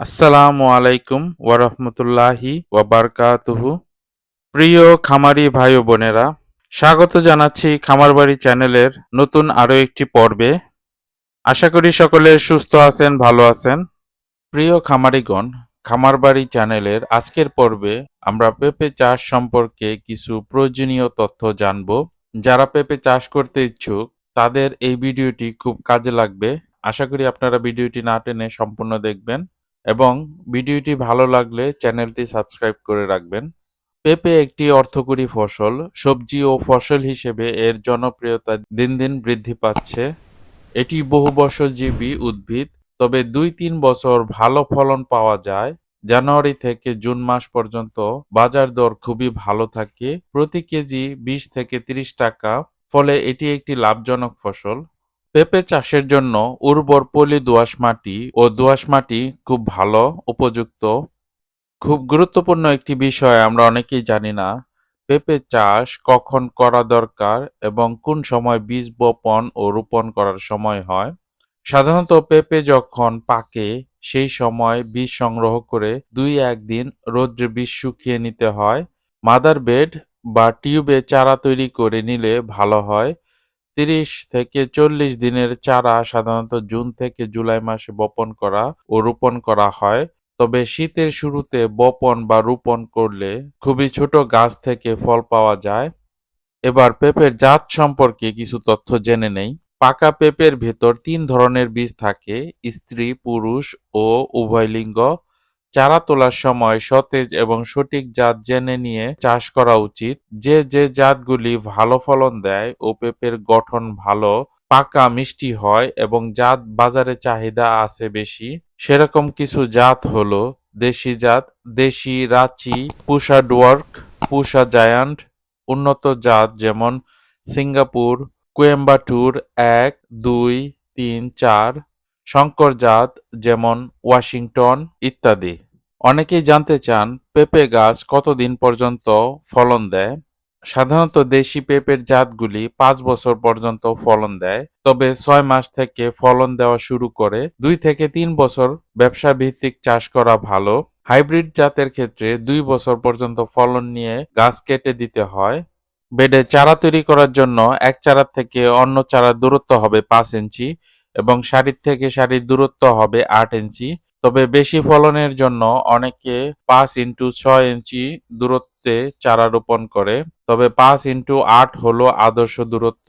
আসসালামু আলাইকুম ওয়ারহমতুল্লাহি ওয়াবারকাতুহু। প্রিয় খামারি ভাই বোনেরা, স্বাগত জানাচ্ছি খামারবাড়ি চ্যানেলের নতুন আরও একটি পর্বে। আশা করি সকলে সুস্থ আছেন, ভালো আছেন। প্রিয় খামারিগণ, খামারবাড়ি চ্যানেলের আজকের পর্বে আমরা পেঁপে চাষ সম্পর্কে কিছু প্রয়োজনীয় তথ্য জানব। যারা পেঁপে চাষ করতে ইচ্ছুক, তাদের এই ভিডিওটি খুব কাজে লাগবে। আশা করি আপনারা ভিডিওটি না টেনে সম্পূর্ণ দেখবেন। এবং ভিডিওটি ভালো লাগলে চ্যানেলটি সাবস্ক্রাইব করে রাখবেন। পেঁপে একটি অর্থকরী ফসল, সবজি ও ফসল হিসেবে এর জনপ্রিয়তা দিন দিন বৃদ্ধি পাচ্ছে। এটি বহু বছরজীবী উদ্ভিদ, তবে দুই তিন বছর ভালো ফলন পাওয়া যায়। জানুয়ারি থেকে জুন মাস পর্যন্ত বাজার দর খুবই ভালো থাকে। প্রতি কেজি বিশ থেকে তিরিশ টাকা, ফলে এটি একটি লাভজনক ফসল। পেঁপে চাষের জন্য উর্বর পলি দোআঁশ মাটি ও দোআঁশ মাটি খুব ভালো, উপযুক্ত। খুব গুরুত্বপূর্ণ একটি বিষয় আমরা অনেকেই জানি না, পেঁপে চাষ কখন করা দরকার এবং কোন সময় বীজ বপন ও রোপণ করার সময় হয়। সাধারণত পেঁপে যখন পাকে, সেই সময় বীজ সংগ্রহ করে দুই একদিন রোদ্রে বীজ শুকিয়ে নিতে হয়। মাদার বেড বা টিউবে চারা তৈরি করে নিলে ভালো হয়। তিরিশ থেকে চল্লিশ দিনের চারা সাধারণত জুন থেকে জুলাই মাসে বপন করা ও রোপণ করা হয়। তবে শীতের শুরুতে বপন বা রোপণ করলে খুবই ছোট গাছ থেকে ফল পাওয়া যায়। এবার পেঁপের জাত সম্পর্কে কিছু তথ্য জেনে নেই। পাকা পেঁপের ভেতর তিন ধরনের বীজ থাকে, স্ত্রী, পুরুষ ও উভয় লিঙ্গ। চারা তোলার সময় সতেজ এবং সঠিক জাত জেনে নিয়ে চাষ করা উচিত। যে যে জাতগুলি ভালো ফলন দেয় ও পেঁপের গঠন ভালো, পাকা মিষ্টি হয় এবং জাত বাজারে চাহিদা আছে বেশি, সেরকম কিছু জাত হলো দেশি জাত, দেশি রাচি, পুষা ডোয়ার্ক, পুষা জায়ান্ট, উন্নত জাত যেমন সিঙ্গাপুর, কোয়েম্বাটুর এক, দুই, তিন, চার শঙ্কর জাত যেমন ওয়াশিংটন ইত্যাদি। অনেকেই জানতে চান পেঁপে গাছ কতদিন পর্যন্ত ফলন দেয়। সাধারণত দেশি পেঁপের জাতগুলি পাঁচ বছর পর্যন্ত ফলন দেয়, তবে ছয় মাস থেকে ফলন দেওয়া শুরু করে দুই থেকে তিন বছর ব্যবসা ভিত্তিক চাষ করা ভালো। হাইব্রিড জাতের ক্ষেত্রে দুই বছর পর্যন্ত ফলন নিয়ে গাছ কেটে দিতে হয়। বেডে চারা তৈরি করার জন্য এক চারা থেকে অন্য চারার দূরত্ব হবে পাঁচ ইঞ্চি। এবং সারির থেকে সারির দূরত্ব হবে আট ইঞ্চি। তবে বেশি ফলনের জন্য অনেকে পাঁচ ইন্টু ছয় ইঞ্চি দূরত্বে চারা রোপণ করে। তবে পাঁচ ইন্টু আট হলো আদর্শ দূরত্ব।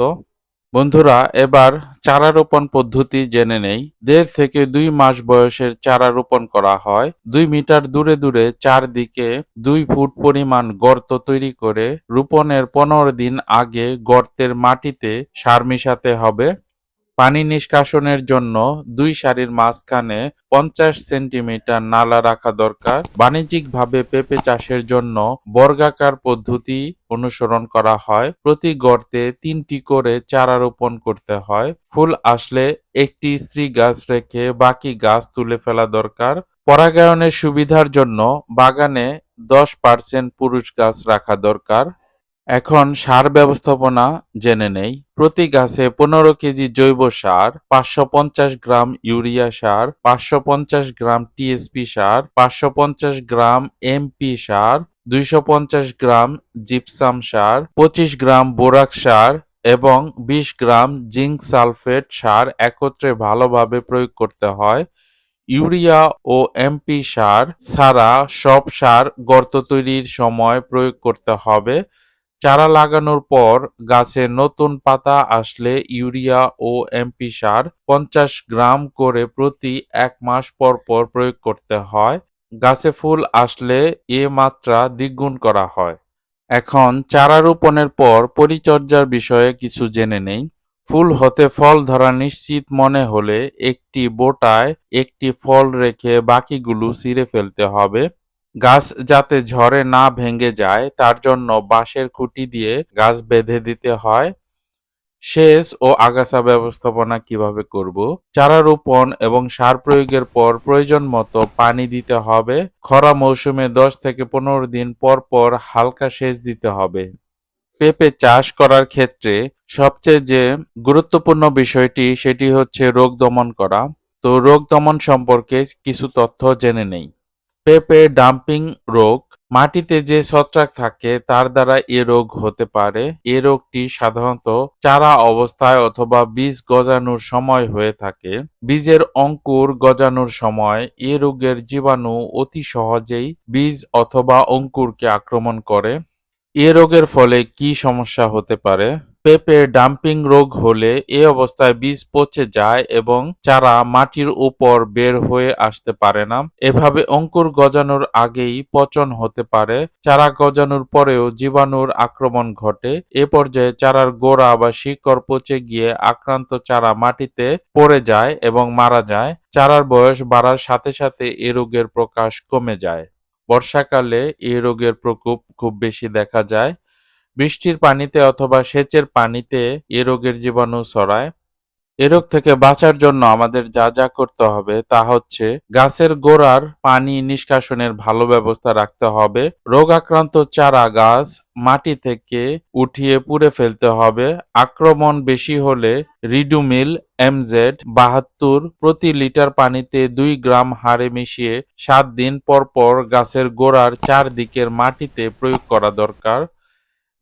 বন্ধুরা, এবার চারা রোপণ পদ্ধতি জেনে নেই। দেড় থেকে দুই মাস বয়সের চারা রোপণ করা হয়। দুই মিটার দূরে দূরে চারদিকে দুই ফুট পরিমাণ গর্ত তৈরি করে রোপণের পনেরো দিন আগে গর্তের মাটিতে সার মিশাতে হবে। পানি নিষ্কাশনের জন্য দুই সারির মাঝখানে পঞ্চাশ সেন্টিমিটার নালা রাখা দরকার। বাণিজ্যিকভাবে পেঁপে চাষের জন্য বর্গাকার পদ্ধতি অনুসরণ করা হয়। প্রতি গর্তে তিনটি করে চারা রোপণ করতে হয়। ফুল আসলে একটি স্ত্রী গাছ রেখে বাকি গাছ তুলে ফেলা দরকার। পরাগায়নের সুবিধার জন্য বাগানে দশ পার্সেন্ট পুরুষ গাছ রাখা দরকার। এখন সার ব্যবস্থাপনা জেনে নেই। প্রতি গাছে পনেরো কেজি জৈব সার, পাঁচশো পঞ্চাশ গ্রাম ইউরিয়া সার, পাঁচশো পঞ্চাশ গ্রাম টিএসপি সার, পাঁচশো পঞ্চাশ গ্রাম এমপি সার, দুইশো পঞ্চাশ গ্রাম জিপসাম সার, পঁচিশ গ্রাম বোরাক সার এবং বিশ গ্রাম জিঙ্ক সালফেট সার একত্রে ভালোভাবে প্রয়োগ করতে হয়। ইউরিয়া ও এমপি সার ছাড়া সব সার গর্ত তৈরির সময় প্রয়োগ করতে হবে। চারা লাগানোর পর গাছে নতুন পাতা আসলে ইউরিয়া ও এমপি সার পঞ্চাশ গ্রাম করে প্রতি এক মাস পর পর প্রয়োগ করতে হয়। গাছে ফুল আসলে এ মাত্রা দ্বিগুণ করা হয়। এখন চারা রোপণের পর পরিচর্যার বিষয়ে কিছু জেনে নেই। ফুল হতে ফল ধরা নিশ্চিত মনে হলে একটি বোটায় একটি ফল রেখে বাকিগুলো ছিঁড়ে ফেলতে হবে। গাছ যাতে ঝড়ে না ভেঙে যায়, তার জন্য বাঁশের খুঁটি দিয়ে গাছ বেঁধে দিতে হয়। সেচ ও আগাছা ব্যবস্থাপনা কীভাবে করব? চারা রোপণ এবং সার প্রয়োগের পর প্রয়োজন মতো পানি দিতে হবে। খরা মৌসুমে দশ থেকে পনেরো দিন পর পর হালকা সেচ দিতে হবে। পেঁপে চাষ করার ক্ষেত্রে সবচেয়ে যে গুরুত্বপূর্ণ বিষয়টি, সেটি হচ্ছে রোগ দমন করা। তো রোগ দমন সম্পর্কে কিছু তথ্য জেনে নেই। পেঁপে ডাম্পিং রোগ, মাটিতে যে ছত্রাক থাকে তার দ্বারা এ রোগ হতে পারে। এ রোগটি সাধারণত চারা অবস্থায় অথবা বীজ গজানোর সময় হয়ে থাকে। বীজের অঙ্কুর গজানোর সময় এ রোগের জীবাণু অতি সহজেই বীজ অথবা অঙ্কুরকে আক্রমণ করে। এ রোগের ফলে কি সমস্যা হতে পারে? পেঁপে ডাম্পিং রোগ হলে এ অবস্থায় বীজ পচে যায় এবং চারা মাটির উপর বের হয়ে আসতে পারে না। এভাবে অঙ্কুর গজানোর আগেই পচন হতে পারে। চারা গজানোর পরেও জীবাণুর আক্রমণ ঘটে। এ পর্যায়ে চারার গোড়া বা শিকড় পচে গিয়ে আক্রান্ত চারা মাটিতে পড়ে যায় এবং মারা যায়। চারার বয়স বাড়ার সাথে সাথে এ রোগের প্রকাশ কমে যায়। বর্ষাকালে এই রোগের প্রকোপ খুব বেশি দেখা যায়। বৃষ্টির পানিতে অথবা সেচের পানিতে এ রোগের জীবাণু ছড়ায়। এ রোগ থেকে বাঁচার জন্য আমাদের যা যা করতে হবে তা হচ্ছে গাছের গোড়ার পানি নিষ্কাশনের ভালো ব্যবস্থা রাখতে হবে। রোগ আক্রান্ত চারা গাছ মাটি থেকে উঠিয়ে পুড়ে ফেলতে হবে। আক্রমণ বেশি হলে রিডুমিল এমজেড বাহাত্তর প্রতি লিটার পানিতে দুই গ্রাম হারে মিশিয়ে সাত দিন পর পর গাছের গোড়ার চারদিকের মাটিতে প্রয়োগ করা দরকার।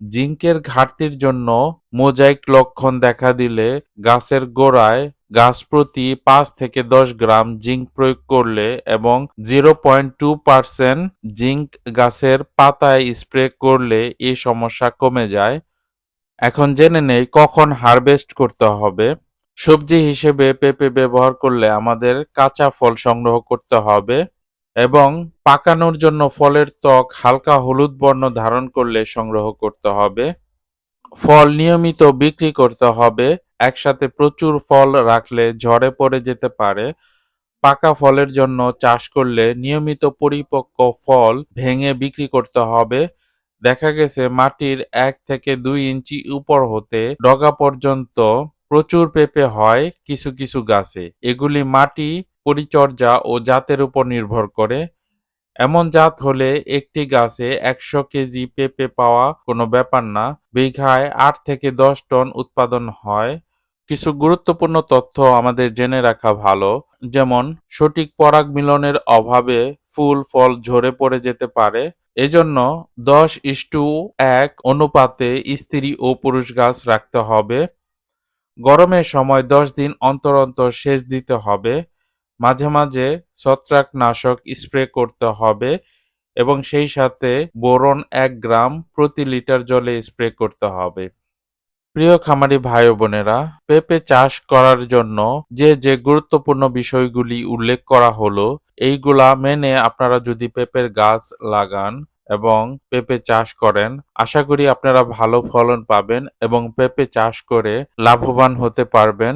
জিঙ্কের ঘাটতির জন্য মোজাইক লক্ষণ দেখা দিলে গাছের গোড়ায় গাছ প্রতি পাঁচ থেকে দশ গ্রাম জিঙ্ক প্রয়োগ করলে এবং zero point two percent zinc গাছের পাতায় স্প্রে করলে এই সমস্যা কমে যায়। এখন জেনে নেই কখন হারভেস্ট করতে হবে। সবজি হিসেবে পেঁপে ব্যবহার করলে আমাদের কাঁচা ফল সংগ্রহ করতে হবে। এবং পাকানোর জন্য ফলের ত্বক হালকা হলুদ বর্ণ ধারণ করলে সংগ্রহ করতে হবে। ফল নিয়মিত বিক্রি করতে হবে। একসাথে প্রচুর ফল রাখলে ঝড়ে পড়ে যেতে পারে। পাকা ফলের জন্য চাষ করলে নিয়মিত পরিপক্ক ফল ভেঙে বিক্রি করতে হবে। দেখা গেছে মাটির এক থেকে দুই ইঞ্চি উপর হতে ডগা পর্যন্ত প্রচুর পেঁপে হয় কিছু কিছু গাছে। এগুলি মাটি পরিচর্যা ও জাতের উপর নির্ভর করে। এমন জাত হলে একটি গাছে একশো কেজি পেঁপে পাওয়া কোনো ব্যাপার না। বিঘায় আট থেকে দশ টন উৎপাদন হয়। কিছু গুরুত্বপূর্ণ তথ্য আমাদের জেনে রাখা ভালো, যেমন সঠিক পরাগ মিলনের অভাবে ফুল, ফল ঝরে পড়ে যেতে পারে। এজন্য দশ ইস্টু এক অনুপাতে স্ত্রী ও পুরুষ গাছ রাখতে হবে। গরমের সময় দশ দিন অন্তর অন্তর সেচ দিতে হবে। মাঝে মাঝে ছত্রাকনাশক স্প্রে করতে হবে এবং সেই সাথে বোরন এক গ্রাম প্রতি লিটার জলে স্প্রে করতে হবে। প্রিয় খামারি ভাই বোনেরা, পেঁপে চাষ করার জন্য যে যে গুরুত্বপূর্ণ বিষয়গুলি উল্লেখ করা হলো, এইগুলা মেনে আপনারা যদি পেঁপের গাছ লাগান এবং পেঁপে চাষ করেন, আশা করি আপনারা ভালো ফলন পাবেন এবং পেঁপে চাষ করে লাভবান হতে পারবেন।